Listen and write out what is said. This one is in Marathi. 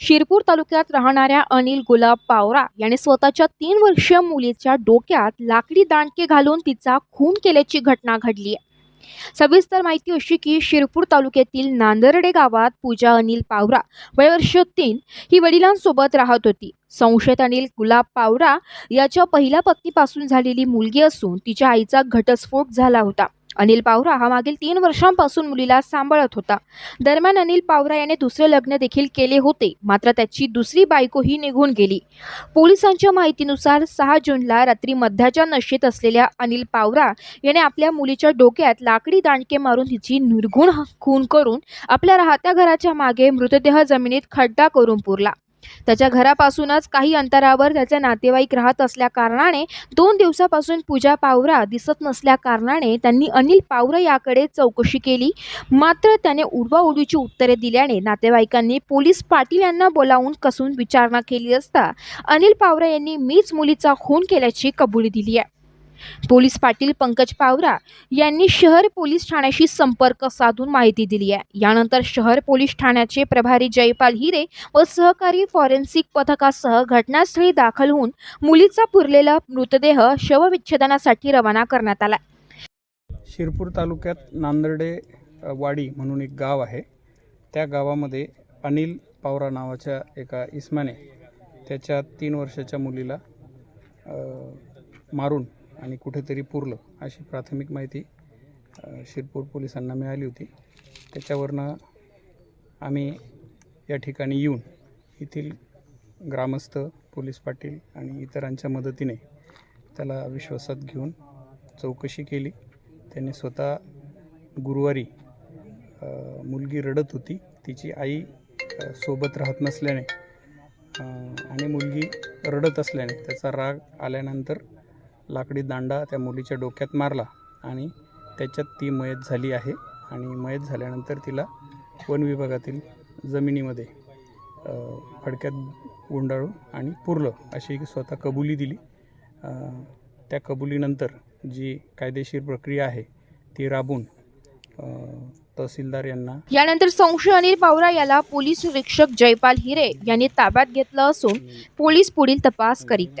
शिरपूर तालुक्यात राहणाऱ्या अनिल गुलाब पावरा याने स्वतःच्या तीन वर्षीय मुलीच्या डोक्यात लाकडी दांडके घालून तिचा खून केल्याची घटना घडली आहे. सविस्तर माहिती अशी की शिरपूर तालुक्यातील नांदर्डे गावात पूजा अनिल पावरा वयवर्ष तीन ही वडिलांसोबत राहत होती. संशयित अनिल गुलाब पावरा याच्या पहिल्या पत्नीपासून झालेली मुलगी असून तिच्या आईचा घटस्फोट झाला होता. अनिल पावरा हा मागील तीन वर्षांपासून मुलीला सांभाळत होता. दरम्यान अनिल पावरा याने दुसरे लग्न देखील केले होते. मात्र त्याची दुसरी बायकोही निघून गेली. पोलिसांच्या माहितीनुसार सहा जूनला रात्री मध्याच्या नशेत असलेल्या अनिल पावरा याने आपल्या मुलीच्या डोक्यात लाकडी दांडके मारून तिची निर्गुण खून करून आपल्या राहत्या घराच्या मागे मृतदेह जमिनीत खड्डा करून पुरला. त्याच्या घरापासूनच काही अंतरावर त्याचे नातेवाईक राहत असल्याकारणाने दोन दिवसापासून पूजा पावरा दिसत नसल्याकारणाने त्यांनी अनिल पावरा याकडे चौकशी केली. मात्र त्याने उडवाउडवीची उत्तरे दिल्याने नातेवाईकांनी पोलीस पाटील यांना बोलावून कसून विचारणा केली असता अनिल पावरा यांनी मीच मुलीचा खून केल्याची कबुली दिली आहे. पोलीस पाटील पंकज पावरा यांनी शहर पोलीस ठाण्याशी संपर्क साधून माहिती दिली आहे. यानंतर शहर पोलीस ठाण्याचे प्रभारी जयपाल हिरे व सहकारी फॉरेन्सिक पथकासह घटनास्थळी दाखल होऊन मुलीचा पुरलेला मृतदेह शवविच्छेदनासाठी रवाना करण्यात आला. शिरपूर तालुक्यात नांदर्डे वाडी म्हणून एक गाव आहे. त्या गावामध्ये अनिल पावरा नावाच्या एका इस्माने त्याच्या तीन वर्षाच्या मुलीला मारून आणि कुठेतरी पुरलं अशी प्राथमिक माहिती शिरपूर पोलिसांना मिळाली होती. त्याच्यावरनं आम्ही या ठिकाणी येऊन येथील ग्रामस्थ पोलीस पाटील आणि इतरांच्या मदतीने त्याला विश्वासात घेऊन चौकशी केली. त्याने स्वतः गुरुवारी मुलगी रडत होती. तिची आई सोबत राहत नसल्याने आणि मुलगी रडत असल्याने त्याचा राग आल्यानंतर लाकडी दांडा त्या मुलीच्या डोक्यात मारला आणि त्याच्यात ती मयत झाली आहे. आणि मयत झाल्यानंतर तिला वन विभागातील जमिनीमध्ये फडक्यात गुंडाळून आणि पुरलं अशी स्वतः कबुली दिली. त्या कबुलीनंतर जी कायदेशीर प्रक्रिया आहे ती राबून तहसीलदार यांना यानंतर संशय अनिल पावरा याला पोलीस निरीक्षक जयपाल हिरे यांनी ताब्यात घेतलं असून पोलीस पुढील तपास करीत